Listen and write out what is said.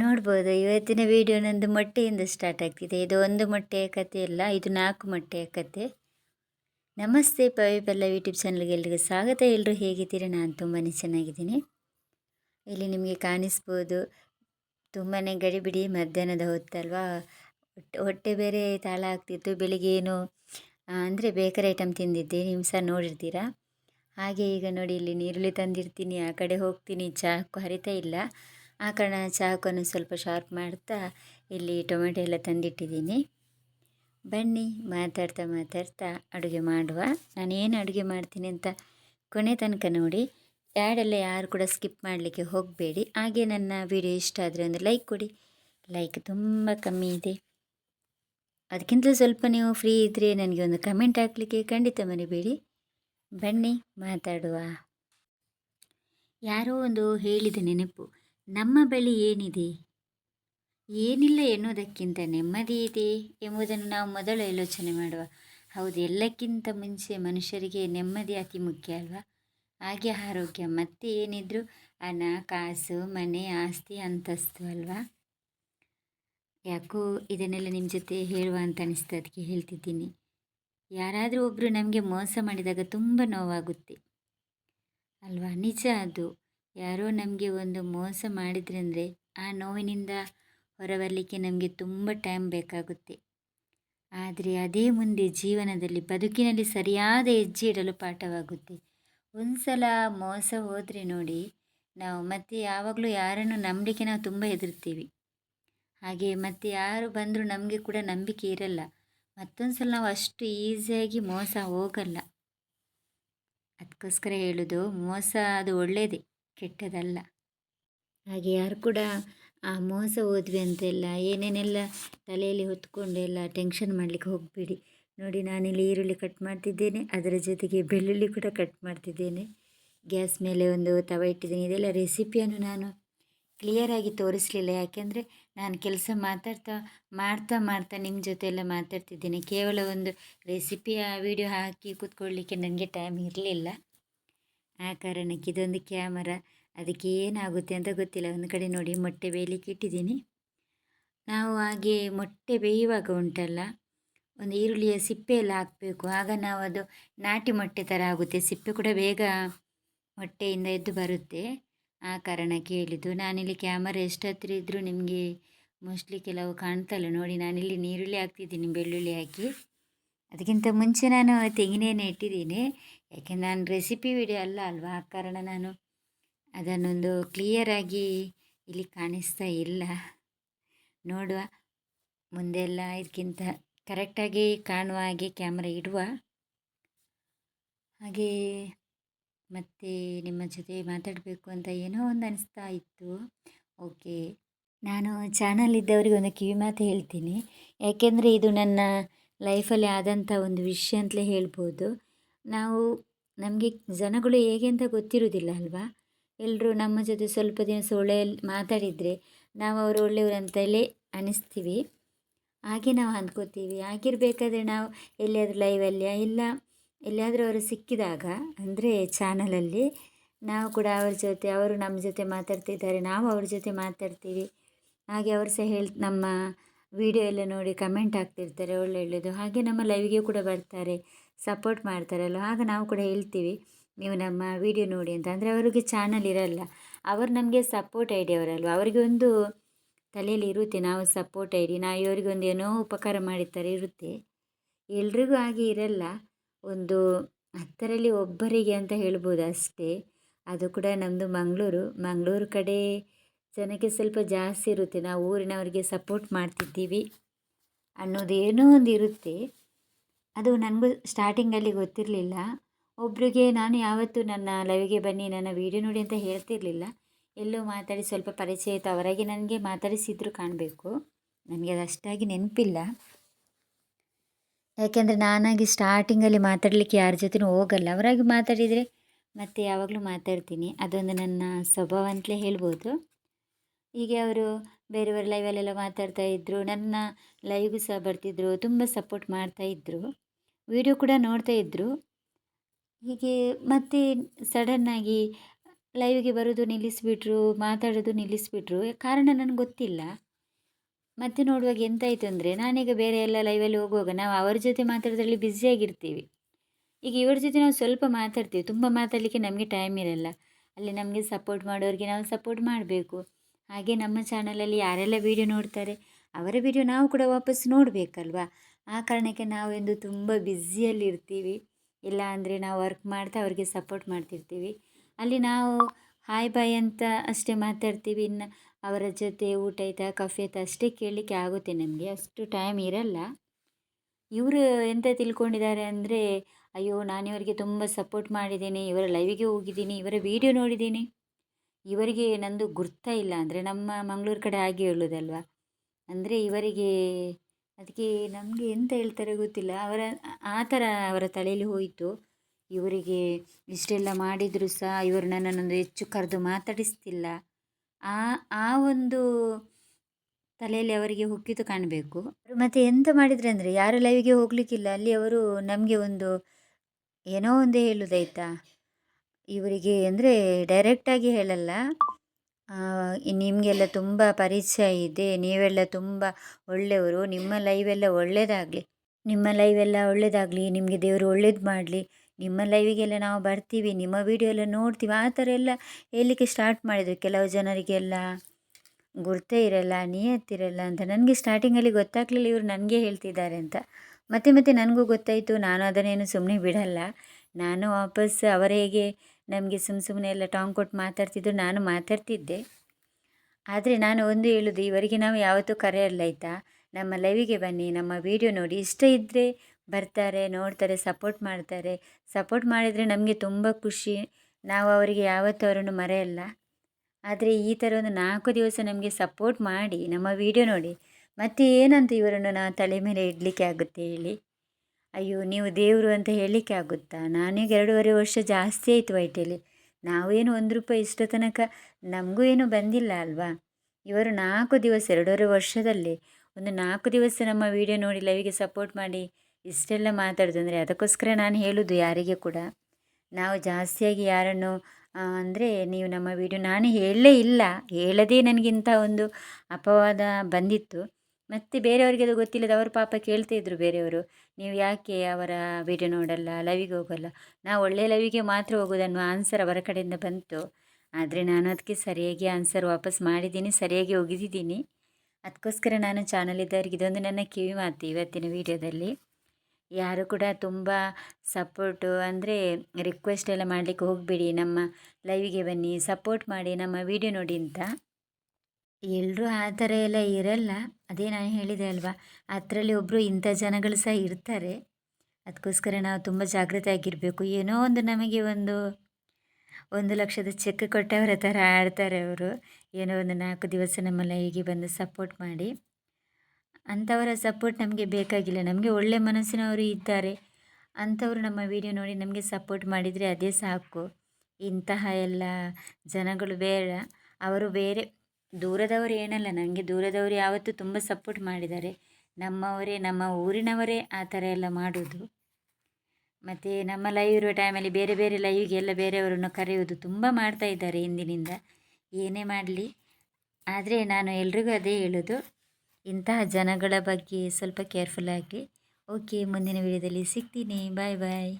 ನೋಡ್ಬೋದು, ಇವತ್ತಿನ ವಿಡಿಯೋ ನಂದು ಮೊಟ್ಟೆಯಿಂದ ಸ್ಟಾರ್ಟ್ ಆಗ್ತಿದೆ. ಇದು ಒಂದು ಮೊಟ್ಟೆಯ ಕತೆ ಅಲ್ಲ, ಇದು ನಾಲ್ಕು ಮೊಟ್ಟೆಯ ಕತೆ. ನಮಸ್ತೆ ಪವಿ ಪಲ್ಲವ್ ಯೂಟ್ಯೂಬ್ ಚಾನಲ್ಗೆ ಎಲ್ರಿಗೂ ಸ್ವಾಗತ. ಎಲ್ಲರೂ ಹೇಗಿದ್ದೀರಿ? ನಾನು ತುಂಬಾ ಚೆನ್ನಾಗಿದ್ದೀನಿ. ಇಲ್ಲಿ ನಿಮಗೆ ಕಾಣಿಸ್ಬೋದು ತುಂಬಾ ಗಡಿಬಿಡಿ ಮಧ್ಯಾಹ್ನದ ಹೊತ್ತಲ್ವಾ? ಹೊಟ್ಟೆ ಬೇರೆ ತಾಳ ಆಗ್ತಿತ್ತು, ಬೆಳಿಗ್ಗೆ ಏನು ಅಂದರೆ ಬೇಕರಿ ಐಟಮ್ ತಿಂದಿದ್ದೆ. ನೀವು ಸಹ ನೋಡಿರ್ತೀರಾ? ಹಾಗೆ ಈಗ ನೋಡಿ, ಇಲ್ಲಿ ನೀರುಳ್ಳಿ ತಂದಿರ್ತೀನಿ, ಆ ಕಡೆ ಹೋಗ್ತೀನಿ ಚಾಕು ಹರಿತಾ ಇಲ್ಲ. ಆ ಕಾರಣ ಚಾಕುವನ್ನು ಸ್ವಲ್ಪ ಶಾರ್ಪ್ ಮಾಡ್ತಾ ಇಲ್ಲಿ ಟೊಮೆಟೊ ಎಲ್ಲ ತಂದಿಟ್ಟಿದ್ದೀನಿ. ಬನ್ನಿ, ಮಾತಾಡ್ತಾ ಮಾತಾಡ್ತಾ ಅಡುಗೆ ಮಾಡುವ. ನಾನು ಏನು ಅಡುಗೆ ಮಾಡ್ತೀನಿ ಅಂತ ಕೊನೆ ತನಕ ನೋಡಿ. ಯಾಡೆಲ್ಲ ಯಾರು ಕೂಡ ಸ್ಕಿಪ್ ಮಾಡಲಿಕ್ಕೆ ಹೋಗಬೇಡಿ. ಹಾಗೆ ನನ್ನ ವಿಡಿಯೋ ಇಷ್ಟ ಆದರೆ ಒಂದು ಲೈಕ್ ಕೊಡಿ. ಲೈಕ್ ತುಂಬ ಕಮ್ಮಿ ಇದೆ. ಅದಕ್ಕಿಂತಲೂ ಸ್ವಲ್ಪ ನೀವು ಫ್ರೀ ಇದ್ದರೆ ನನಗೆ ಒಂದು ಕಮೆಂಟ್ ಹಾಕಲಿಕ್ಕೆ ಖಂಡಿತ ಮರಿಬೇಡಿ. ಬನ್ನಿ, ಮಾತಾಡುವ. ಯಾರೋ ಒಂದು ಹೇಳಿದ ನೆನಪು. ನಮ್ಮ ಬಳಿ ಏನಿದೆ? ಏನಿಲ್ಲ ಎನ್ನುವುದಕ್ಕಿಂತ ನೆಮ್ಮದಿ ಇದೆ ಎಂಬುದನ್ನು ನಾವು ಮೊದಲು ಆಲೋಚನೆ ಮಾಡುವ. ಹೌದು, ಎಲ್ಲಕ್ಕಿಂತ ಮುಂಚೆ ಮನುಷ್ಯರಿಗೆ ನೆಮ್ಮದಿ ಅತಿ ಮುಖ್ಯ ಅಲ್ವಾ? ಹಾಗೆ ಆರೋಗ್ಯ, ಮತ್ತೆ ಏನಿದ್ರು? ಹಣ, ಕಾಸು, ಮನೆ, ಆಸ್ತಿ, ಅಂತಸ್ತು ಅಲ್ವಾ? ಯಾಕೋ ಇದನ್ನೆಲ್ಲ ನಿಮ್ಮ ಜೊತೆ ಹೇಳುವ ಅಂತ ಅನಿಸ್ತು ಅದಕ್ಕೆ ಹೇಳ್ತಿದ್ದೀನಿ. ಯಾರಾದರೂ ಒಬ್ಬರು ನಮಗೆ ಮೋಸ ಮಾಡಿದಾಗ ತುಂಬ ನೋವಾಗುತ್ತೆ. ಅಲ್ವಾ? ನಿಜ ಅದು. ಯಾರೋ ನಮಗೆ ಒಂದು ಮೋಸ ಮಾಡಿದ್ರೆ ಅಂದರೆ ಆ ನೋವಿನಿಂದ ಹೊರಬರಲಿಕ್ಕೆ ನಮಗೆ ತುಂಬ ಟೈಮ್ ಬೇಕಾಗುತ್ತೆ. ಆದರೆ ಅದೇ ಮುಂದೆ ಜೀವನದಲ್ಲಿ ಬದುಕಿನಲ್ಲಿ ಸರಿಯಾದ ಹೆಜ್ಜೆ ಇಡಲು ಪಾಠವಾಗುತ್ತೆ. ಒಂದು ಸಲ ಮೋಸ ಹೋದರೆ ನೋಡಿ ನಾವು ಮತ್ತೆ ಯಾವಾಗಲೂ ಯಾರನ್ನು ನಂಬಲಿಕ್ಕೆ ನಾವು ತುಂಬ ಹೆದರ್ತೀವಿ ಹಾಗೆ ಮತ್ತೆ ಯಾರು ಬಂದರೂ ನಮಗೆ ಕೂಡ ನಂಬಿಕೆ ಇರಲ್ಲ. ಮತ್ತೊಂದು ಸಲ ನಾವು ಅಷ್ಟು ಈಸಿಯಾಗಿ ಮೋಸ ಹೋಗಲ್ಲ. ಅದಕ್ಕೋಸ್ಕರ ಹೇಳೋದು ಮೋಸ ಅದು ಒಳ್ಳೆಯದೇ ಕೆಟ್ಟದಲ್ಲ ಹಾಗೆ ಯಾರು ಕೂಡ ಆ ಮೋಸ ಹೋದ್ವಿ ಅಂತೆಲ್ಲ, ಏನೇನೆಲ್ಲ ತಲೆಯಲ್ಲಿ ಹೊತ್ಕೊಂಡು ಎಲ್ಲ ಟೆನ್ಷನ್ ಮಾಡಲಿಕ್ಕೆ ಹೋಗಬೇಡಿ. ನೋಡಿ ನಾನಿಲ್ಲಿ ಈರುಳ್ಳಿ ಕಟ್ ಮಾಡ್ತಿದ್ದೇನೆ, ಅದರ ಜೊತೆಗೆ ಬೆಳ್ಳುಳ್ಳಿ ಕೂಡ ಕಟ್ ಮಾಡ್ತಿದ್ದೇನೆ. ಗ್ಯಾಸ್ ಮೇಲೆ ಒಂದು ತವ ಇಟ್ಟಿದ್ದೀನಿ. ಇದೆಲ್ಲ ರೆಸಿಪಿಯನ್ನು ನಾನು ಕ್ಲಿಯರಾಗಿ ತೋರಿಸಲಿಲ್ಲ. ಯಾಕೆಂದರೆ ನಾನು ಕೆಲಸ ಮಾತಾಡ್ತಾ, ಮಾಡ್ತಾ ಮಾಡ್ತಾ ನಿಮ್ಮ ಜೊತೆ ಎಲ್ಲ ಮಾತಾಡ್ತಿದ್ದೇನೆ. ಕೇವಲ ಒಂದು ರೆಸಿಪಿಯ ವಿಡಿಯೋ ಹಾಕಿ ಕೂತ್ಕೊಳ್ಳಿಕ್ಕೆ ನನಗೆ ಟೈಮ್ ಇರಲಿಲ್ಲ. ಆ ಕಾರಣಕ್ಕೆ ಇದೊಂದು ಕ್ಯಾಮರ ಅದಕ್ಕೆ ಏನಾಗುತ್ತೆ ಅಂತ ಗೊತ್ತಿಲ್ಲ. ಒಂದು ಕಡೆ ನೋಡಿ ಮೊಟ್ಟೆ ಬೇಯಲಿಕ್ಕೆ ಇಟ್ಟಿದ್ದೀನಿ. ನಾವು ಹಾಗೆ ಮೊಟ್ಟೆ ಬೇಯುವಾಗ ಉಂಟಲ್ಲ, ಒಂದು ಈರುಳ್ಳಿಯ ಸಿಪ್ಪೆ ಎಲ್ಲ ಹಾಕಬೇಕು. ಆಗ ನಾವು ಅದು ನಾಟಿ ಮೊಟ್ಟೆ ಥರ ಆಗುತ್ತೆ. ಸಿಪ್ಪೆ ಕೂಡ ಬೇಗ ಮೊಟ್ಟೆಯಿಂದ ಎದ್ದು ಬರುತ್ತೆ. ಆ ಕಾರಣಕ್ಕೆ ಕೇಳಿದ್ದು. ನಾನಿಲ್ಲಿ ಕ್ಯಾಮರಾ ಎಷ್ಟು ಹತ್ತಿರ ಇದ್ದರೂ ನಿಮಗೆ ಮೋಸ್ಟ್ಲಿ ಕೆಲವು ಕಾಣ್ತಲ್ಲ. ನೋಡಿ, ನಾನಿಲ್ಲಿ ನೀರುಳ್ಳಿ ಹಾಕ್ತಿದ್ದೀನಿ, ಬೆಳ್ಳುಳ್ಳಿ ಹಾಕಿ. ಅದಕ್ಕಿಂತ ಮುಂಚೆ ನಾನು ತೆಂಗಿನೇನೆ ಇಟ್ಟಿದ್ದೀನಿ. ಯಾಕೆಂದ್ರೆ ನಾನು ರೆಸಿಪಿ ವಿಡಿಯೋ ಅಲ್ಲ ಅಲ್ವಾ? ಆ ಕಾರಣ ನಾನು ಅದನ್ನೊಂದು ಕ್ಲಿಯರಾಗಿ ಇಲ್ಲಿ ಕಾಣಿಸ್ತಾ ಇಲ್ಲ. ನೋಡುವ. ಮುಂದೆಲ್ಲ ಇದಕ್ಕಿಂತ ಕರೆಕ್ಟಾಗಿ ಕಾಣುವ ಹಾಗೆ ಕ್ಯಾಮ್ರಾ ಇಡುವ. ಹಾಗೆ ಮತ್ತು ನಿಮ್ಮ ಜೊತೆ ಮಾತಾಡಬೇಕು ಅಂತ ಏನೋ ಒಂದು ಅನಿಸ್ತಾ ಇತ್ತು. ಓಕೆ ನಾನು ಚಾನಲ್ ಇದ್ದವರಿಗೆ ಒಂದು ಕಿವಿ ಮಾತು ಹೇಳ್ತೀನಿ. ಯಾಕೆಂದರೆ ಇದು ನನ್ನ ಲೈಫಲ್ಲಿ ಆದಂಥ ಒಂದು ವಿಷಯ ಅಂತಲೇ ಹೇಳ್ಬೋದು. ನಾವು ನಮಗೆ ಜನಗಳು ಹೇಗೆ ಅಂತ ಗೊತ್ತಿರೋದಿಲ್ಲ ಅಲ್ವಾ? ಎಲ್ಲರೂ ನಮ್ಮ ಜೊತೆ ಸ್ವಲ್ಪ ದಿನ ಒಳ್ಳೆಯ ಮಾತಾಡಿದರೆ ನಾವು ಅವರು ಒಳ್ಳೆಯವರಂತಲೇ ಅನಿಸ್ತೀವಿ. ಹಾಗೆ ನಾವು ಅಂದ್ಕೋತೀವಿ. ಆಗಿರಬೇಕಾದ್ರೆ ನಾವು ಎಲ್ಲಿಯಾದರೂ ಲೈವಲ್ಲಿ ಇಲ್ಲ, ಎಲ್ಲಿಯಾದರೂ ಅವರು ಸಿಕ್ಕಿದಾಗ, ಅಂದರೆ ಚಾನಲಲ್ಲಿ ನಾವು ಕೂಡ ಅವ್ರ ಜೊತೆ, ಅವರು ನಮ್ಮ ಜೊತೆ ಮಾತಾಡ್ತಿದ್ದಾರೆ, ನಾವು ಅವ್ರ ಜೊತೆ ಮಾತಾಡ್ತೀವಿ. ಹಾಗೆ ಅವರು ಸಹ ಹೇಳಿ, ನಮ್ಮ ವಿಡಿಯೋ ಎಲ್ಲ ನೋಡಿ ಕಮೆಂಟ್ ಹಾಕ್ತಿರ್ತಾರೆ, ಒಳ್ಳೆ ಒಳ್ಳೆಯದು ಹಾಗೆ ನಮ್ಮ ಲೈವ್ಗೆ ಕೂಡ ಬರ್ತಾರೆ ಸಪೋರ್ಟ್ ಮಾಡ್ತಾರಲ್ಲ ಆಗ ನಾವು ಕೂಡ ಹೇಳ್ತೀವಿ. ನೀವು ನಮ್ಮ ವಿಡಿಯೋ ನೋಡಿ ಅಂತ. ಅಂದರೆ ಅವರಿಗೆ ಚಾನಲ್ ಇರಲ್ಲ. ಅವರು ನಮಗೆ ಸಪೋರ್ಟ್ ಐಡಿ ಅವರಲ್ವ? ಅವರಿಗೆ ಒಂದು ತಲೆಯಲ್ಲಿ ಇರುತ್ತೆ. ನಾವು ಸಪೋರ್ಟ್ ಐಡಿ ನಾವು ಇವರಿಗೆ ಒಂದು ಏನೋ ಉಪಕಾರ ಮಾಡಿರ್ತಾರೆ ಇರುತ್ತೆ. ಎಲ್ರಿಗೂ ಹಾಗೆ ಇರಲ್ಲ. ಒಂದು ಹತ್ತರಲ್ಲಿ ಒಬ್ಬರಿಗೆ ಅಂತ ಹೇಳ್ಬೋದು ಅಷ್ಟೇ. ಅದು ಕೂಡ ನಮ್ಮದು ಮಂಗಳೂರು. ಮಂಗಳೂರು ಕಡೆ ಜನಕ್ಕೆ ಸ್ವಲ್ಪ ಜಾಸ್ತಿ ಇರುತ್ತೆ. ನಾವು ಊರಿನವರಿಗೆ ಸಪೋರ್ಟ್ ಮಾಡ್ತಿದ್ದೀವಿ ಅನ್ನೋದೇನೋ ಒಂದು ಇರುತ್ತೆ. ಅದು ನನಗೂ ಸ್ಟಾರ್ಟಿಂಗಲ್ಲಿ ಗೊತ್ತಿರಲಿಲ್ಲ. ಒಬ್ಬರಿಗೆ ನಾನು ಯಾವತ್ತೂ ನನ್ನ ಲೈವ್ಗೆ ಬನ್ನಿ, ನನ್ನ ವೀಡಿಯೋ ನೋಡಿ ಅಂತ ಹೇಳ್ತಿರಲಿಲ್ಲ. ಎಲ್ಲೋ ಮಾತಾಡಿ ಸ್ವಲ್ಪ ಪರಿಚಯ ಇತ್ತು. ಅವರಾಗಿ ನನಗೆ ಮಾತಾಡಿಸಿದ್ರು ಕಾಣಬೇಕು. ನನಗೆ ಅದು ಅಷ್ಟಾಗಿ ನೆನಪಿಲ್ಲ. ಯಾಕೆಂದರೆ ನಾನಾಗಿ ಸ್ಟಾರ್ಟಿಂಗಲ್ಲಿ ಮಾತಾಡಲಿಕ್ಕೆ ಯಾರ ಜೊತೆನೂ ಹೋಗಲ್ಲ. ಅವರಾಗಿ ಮಾತಾಡಿದರೆ ಮತ್ತೆ ಯಾವಾಗಲೂ ಮಾತಾಡ್ತೀನಿ. ಅದೊಂದು ನನ್ನ ಸ್ವಭಾವ ಅಂತಲೇ ಹೇಳ್ಬೋದು. ಹೀಗೆ ಅವರು ಬೇರೆಯವ್ರ ಲೈವಲ್ಲೆಲ್ಲ ಮಾತಾಡ್ತಾ ಇದ್ದರು ನನ್ನ ಲೈವ್ಗೂ ಸಹ ಬರ್ತಿದ್ದರು ತುಂಬ ಸಪೋರ್ಟ್ ಮಾಡ್ತಾಯಿದ್ರು ವಿಡಿಯೋ ಕೂಡ ನೋಡ್ತಾ ಇದ್ದರು ಹೀಗೆ ಮತ್ತೆ ಸಡನ್ನಾಗಿ ಲೈವ್ಗೆ ಬರೋದು ನಿಲ್ಲಿಸಿಬಿಟ್ರು, ಮಾತಾಡೋದು ನಿಲ್ಲಿಸಿಬಿಟ್ರು, ಕಾರಣ ನನಗೆ ಗೊತ್ತಿಲ್ಲ. ಮತ್ತೆ ನೋಡುವಾಗ ಎಂತಾಯಿತು ಅಂದರೆ, ನಾನೀಗ ಬೇರೆ ಎಲ್ಲ ಲೈವಲ್ಲಿ ಹೋಗುವಾಗ ನಾವು ಅವ್ರ ಜೊತೆ ಮಾತಾಡೋದ್ರಲ್ಲಿ ಬ್ಯುಸಿಯಾಗಿರ್ತೀವಿ ಈಗ ಇವ್ರ ಜೊತೆ ನಾವು ಸ್ವಲ್ಪ ಮಾತಾಡ್ತೀವಿ, ತುಂಬ ಮಾತಾಡಲಿಕ್ಕೆ ನಮಗೆ ಟೈಮ್ ಇರಲ್ಲ. ಅಲ್ಲಿ ನಮಗೆ ಸಪೋರ್ಟ್ ಮಾಡೋರಿಗೆ ನಾವು ಸಪೋರ್ಟ್ ಮಾಡಬೇಕು. ಹಾಗೆ ನಮ್ಮ ಚಾನಲಲ್ಲಿ ಯಾರೆಲ್ಲ ವೀಡಿಯೋ ನೋಡ್ತಾರೆ, ಅವರ ವಿಡಿಯೋ ನಾವು ಕೂಡ ವಾಪಸ್ ನೋಡಬೇಕಲ್ವಾ? ಆ ಕಾರಣಕ್ಕೆ ನಾವು ಎಂದು ತುಂಬ ಬ್ಯುಸಿಯಲ್ಲಿ ಇರ್ತೀವಿ. ಇಲ್ಲ ಅಂದರೆ ನಾವು ವರ್ಕ್ ಮಾಡ್ತಾ ಅವರಿಗೆ ಸಪೋರ್ಟ್ ಮಾಡ್ತಿರ್ತೀವಿ. ಅಲ್ಲಿ ನಾವು ಹಾಯ್ ಬಾಯ್ ಅಂತ ಅಷ್ಟೇ ಮಾತಾಡ್ತೀವಿ. ಇನ್ನು ಅವರ ಜೊತೆ ಊಟ ಆಯ್ತಾ ಕಾಫಿ ಆಯ್ತಾ ಅಷ್ಟೇ ಕೇಳಲಿಕ್ಕೆ ಆಗುತ್ತೆ ನಮಗೆ. ಅಷ್ಟು ಟೈಮ್ ಇರಲ್ಲ. ಇವರು ಎಂತ ತಿಳ್ಕೊಂಡಿದ್ದಾರೆ ಅಂದರೆ, ಅಯ್ಯೋ ನಾನು ಇವರಿಗೆ ತುಂಬ ಸಪೋರ್ಟ್ ಮಾಡಿದ್ದೀನಿ, ಇವರ ಲೈವಿಗೆ ಹೋಗಿದ್ದೀನಿ, ಇವರ ವೀಡಿಯೋ ನೋಡಿದ್ದೀನಿ. ಇವರಿಗೆ ನಂದು ಗುರ್ತಾ ಇಲ್ಲ ಅಂದರೆ, ನಮ್ಮ ಮಂಗಳೂರು ಕಡೆ ಹಾಗೆ ಹೇಳೋದಲ್ವ? ಅಂದರೆ ಇವರಿಗೆ ಅದಕ್ಕೆ ನಮಗೆ ಎಂತ ಹೇಳ್ತಾರೆ ಗೊತ್ತಿಲ್ಲ. ಅವರ, ಆ ಥರ ಅವರ ತಲೆಯಲ್ಲಿ ಹೋಯಿತು. ಇವರಿಗೆ ಇಷ್ಟೆಲ್ಲ ಮಾಡಿದರೂ ಸಹ ಇವರು ನನ್ನನ್ನೊಂದು ಹೆಚ್ಚು ಕರೆದು ಮಾತಾಡಿಸ್ತಿಲ್ಲ. ಆ ಆ ಒಂದು ತಲೆಯಲ್ಲಿ ಅವರಿಗೆ ಹುಕ್ಕಿತು ಕಾಣಬೇಕು. ಮತ್ತು ಎಂತ ಮಾಡಿದರೆ ಅಂದರೆ, ಯಾರು ಲೈವಿಗೆ ಹೋಗಲಿಕ್ಕಿಲ್ಲ. ಅಲ್ಲಿ ಅವರು ನಮಗೆ ಒಂದು ಏನೋ ಒಂದು ಹೇಳುವುದಾಯ್ತಾ ಇವರಿಗೆ ಅಂದರೆ ಡೈರೆಕ್ಟಾಗಿ ಹೇಳಲ್ಲ. ನಿಮಗೆಲ್ಲ ತುಂಬ ಪರಿಚಯ ಇದೆ. ನೀವೆಲ್ಲ ತುಂಬ ಒಳ್ಳೆಯವರು. ನಿಮ್ಮ ಲೈವೆಲ್ಲ ಒಳ್ಳೆಯದಾಗಲಿ ನಿಮ್ಮ ಲೈವೆಲ್ಲ ಒಳ್ಳೆಯದಾಗಲಿ ನಿಮಗೆ ದೇವರು ಒಳ್ಳೇದು ಮಾಡಲಿ. ನಿಮ್ಮ ಲೈವಿಗೆಲ್ಲ ನಾವು ಬರ್ತೀವಿ. ನಿಮ್ಮ ವಿಡಿಯೋ ಎಲ್ಲ ನೋಡ್ತೀವಿ. ಆ ಥರ ಎಲ್ಲ ಹೇಳಲಿಕ್ಕೆ ಸ್ಟಾರ್ಟ್ ಮಾಡಿದರು. ಕೆಲವು ಜನರಿಗೆಲ್ಲ ಗುರ್ತೇ ಇರಲ್ಲ ನಿಯತ್ತಿರಲ್ಲ ಅಂತ. ನನಗೆ ಸ್ಟಾರ್ಟಿಂಗಲ್ಲಿ ಗೊತ್ತಾಗಲಿಲ್ಲ. ಇವರು ನನಗೆ ಹೇಳ್ತಿದ್ದಾರೆ ಅಂತ. ಮತ್ತೆ ಮತ್ತೆ ನನಗೂ ಗೊತ್ತಾಯಿತು. ನಾನು ಅದನ್ನೇನು ಸುಮ್ಮನೆ ಬಿಡಲ್ಲ. ನಾನು ವಾಪಸ್ ಅವರ ಹೇಗೆ ನಮಗೆ ಸುಮ್ಮ ಸುಮ್ಮನೆ ಎಲ್ಲ ಟಾಂಗ್ ಕೊಟ್ಟು ಮಾತಾಡ್ತಿದ್ರು, ನಾನು ಮಾತಾಡ್ತಿದ್ದೆ. ಆದರೆ ನಾನು ಒಂದು ಹೇಳೋದು ಇವರಿಗೆ ನಾವು ಯಾವತ್ತೂ ಕರೆಯಲ್ಲ ಆಯಿತಾ? ನಮ್ಮ ಲೈವಿಗೆ ಬನ್ನಿ, ನಮ್ಮ ವೀಡಿಯೋ ನೋಡಿ. ಇಷ್ಟ ಇದ್ದರೆ ಬರ್ತಾರೆ, ನೋಡ್ತಾರೆ ಸಪೋರ್ಟ್ ಮಾಡ್ತಾರೆ. ಸಪೋರ್ಟ್ ಮಾಡಿದರೆ ನಮಗೆ ತುಂಬ ಖುಷಿ. ನಾವು ಅವರಿಗೆ ಯಾವತ್ತೂ ಅವರನ್ನು ಮರೆಯಲ್ಲ. ಆದರೆ ಈ ಥರ ಒಂದು ನಾಲ್ಕು ದಿವಸ ನಮಗೆ ಸಪೋರ್ಟ್ ಮಾಡಿ, ನಮ್ಮ ವೀಡಿಯೋ ನೋಡಿ. ಮತ್ತೆ ಏನಂತ ಇವರನ್ನು ನಾವು ತಲೆ ಮೇಲೆ ಇಡಲಿಕ್ಕೆ ಆಗುತ್ತೆ ಹೇಳಿ? ಅಯ್ಯೋ, ನೀವು ದೇವರು ಅಂತ ಹೇಳಲಿಕ್ಕೆ ಆಗುತ್ತಾ? ನಾನೀಗ ಎರಡೂವರೆ ವರ್ಷ ಜಾಸ್ತಿ ಆಯಿತು ವೈಟಲ್ಲಿ ನಾವೇನು ಒಂದು ರೂಪಾಯಿ ಇಷ್ಟು ತನಕ ನಮಗೂ ಏನು ಬಂದಿಲ್ಲ ಅಲ್ವಾ? ಇವರು ನಾಲ್ಕು ದಿವಸ, ಎರಡೂವರೆ ವರ್ಷದಲ್ಲಿ ಒಂದು ನಾಲ್ಕು ದಿವಸ ನಮ್ಮ ವಿಡಿಯೋ ನೋಡಿ, ಲೈವಿಗೆ ಸಪೋರ್ಟ್ ಮಾಡಿ ಇಷ್ಟೆಲ್ಲ ಮಾತಾಡೋದು ಅಂದರೆ ಅದಕ್ಕೋಸ್ಕರ ನಾನು ಹೇಳೋದು ಯಾರಿಗೆ ಕೂಡ. ನಾವು ಜಾಸ್ತಿಯಾಗಿ ಯಾರನ್ನು ಅಂದರೆ ನೀವು ನಮ್ಮ ವಿಡಿಯೋ ನಾನು ಹೇಳಲೇ ಇಲ್ಲ. ಹೇಳದೇ ನನಗಿಂತ ಒಂದು ಅಪವಾದ ಬಂದಿತ್ತು. ಮತ್ತು ಬೇರೆಯವರಿಗೆ ಅದು ಗೊತ್ತಿಲ್ಲದ ಅವರು ಪಾಪ ಕೇಳ್ತಾಯಿದ್ರು ಬೇರೆಯವರು, ನೀವು ಯಾಕೆ ಅವರ ವಿಡಿಯೋ ನೋಡಲ್ಲ ಲವಿಗೆ ಹೋಗಲ್ಲ? ನಾವು ಒಳ್ಳೆಯ ಲವಿಗೆ ಮಾತ್ರ ಹೋಗೋದನ್ನು ಆನ್ಸರ್ ಅವರ ಕಡೆಯಿಂದ ಬಂತು. ಆದರೆ ನಾನು ಅದಕ್ಕೆ ಸರಿಯಾಗಿ ಆನ್ಸರ್ ವಾಪಸ್ ಮಾಡಿದ್ದೀನಿ, ಸರಿಯಾಗಿ ಒಗೆದಿದ್ದೀನಿ ಅದಕ್ಕೋಸ್ಕರ ನಾನು ಚಾನಲ್ ಇದ್ದವ್ರಿಗೆ ಇದೊಂದು ನನ್ನ ಕಿವಿ ಮಾತು ಇವತ್ತಿನ ವಿಡಿಯೋದಲ್ಲಿ ಯಾರು ಕೂಡ ತುಂಬ ಸಪೋರ್ಟು ಅಂದರೆ ರಿಕ್ವೆಸ್ಟ್ ಎಲ್ಲ ಮಾಡಲಿಕ್ಕೆ ಹೋಗಬೇಡಿ, ನಮ್ಮ ಲೈವಿಗೆ ಬನ್ನಿ ಸಪೋರ್ಟ್ ಮಾಡಿ, ನಮ್ಮ ವಿಡಿಯೋ ನೋಡಿ ಅಂತ. ಎಲ್ಲರೂ ಆ ಥರ ಎಲ್ಲ ಇರಲ್ಲ. ಅದೇ ನಾನು ಹೇಳಿದೆ ಅಲ್ವಾ, ಅದರಲ್ಲಿ ಒಬ್ಬರು ಇಂಥ ಜನಗಳು ಸಹ ಇರ್ತಾರೆ. ಅದಕ್ಕೋಸ್ಕರ ನಾವು ತುಂಬ ಜಾಗ್ರತೆ ಆಗಿರಬೇಕು. ಏನೋ ಒಂದು ನಮಗೆ ಒಂದು ಒಂದು ಲಕ್ಷದ ಚೆಕ್ ಕೊಟ್ಟವರ ಥರ ಆಡ್ತಾರೆ ಅವರು. ಏನೋ ಒಂದು ನಾಲ್ಕು ದಿವಸ ನಮ್ಮ ಲೈವಿಗೆ ಬಂದು ಸಪೋರ್ಟ್ ಮಾಡಿ. ಅಂಥವರ ಸಪೋರ್ಟ್ ನಮಗೆ ಬೇಕಾಗಿಲ್ಲ. ನಮಗೆ ಒಳ್ಳೆ ಮನಸ್ಸಿನವರು ಇದ್ದಾರೆ. ಅಂಥವರು ನಮ್ಮ ವಿಡಿಯೋ ನೋಡಿ ನಮಗೆ ಸಪೋರ್ಟ್ ಮಾಡಿದರೆ ಅದೇ ಸಾಕು. ಇಂತಹ ಎಲ್ಲ ಜನಗಳು ಬೇಡ. ಅವರು ಬೇರೆ ದೂರದವರು ಏನಲ್ಲ ನನಗೆ ದೂರದವರು ಯಾವತ್ತೂ ತುಂಬ ಸಪೋರ್ಟ್ ಮಾಡಿದ್ದಾರೆ. ನಮ್ಮವರೇ, ನಮ್ಮ ಊರಿನವರೇ ಆ ಥರ ಎಲ್ಲ ಮಾಡೋದು ಮತ್ತು ನಮ್ಮ ಲೈವ್ ಇರೋ ಟೈಮಲ್ಲಿ ಬೇರೆ ಬೇರೆ ಲೈವಿಗೆಲ್ಲ ಬೇರೆಯವರನ್ನು ಕರೆಯುವುದು ತುಂಬ ಮಾಡ್ತಾ ಇದ್ದಾರೆ ಇಂದಿನಿಂದ. ಏನೇ ಮಾಡಲಿ. ಆದರೆ ನಾನು ಎಲ್ರಿಗೂ ಅದೇ ಹೇಳೋದು, ಇಂತಹ ಜನಗಳ ಬಗ್ಗೆ ಸ್ವಲ್ಪ ಕೇರ್ಫುಲ್ಲಾಗಿ ಓಕೆ ಮುಂದಿನ ವಿಡಿಯೋದಲ್ಲಿ ಸಿಗ್ತೀನಿ. ಬಾಯ್ ಬಾಯ್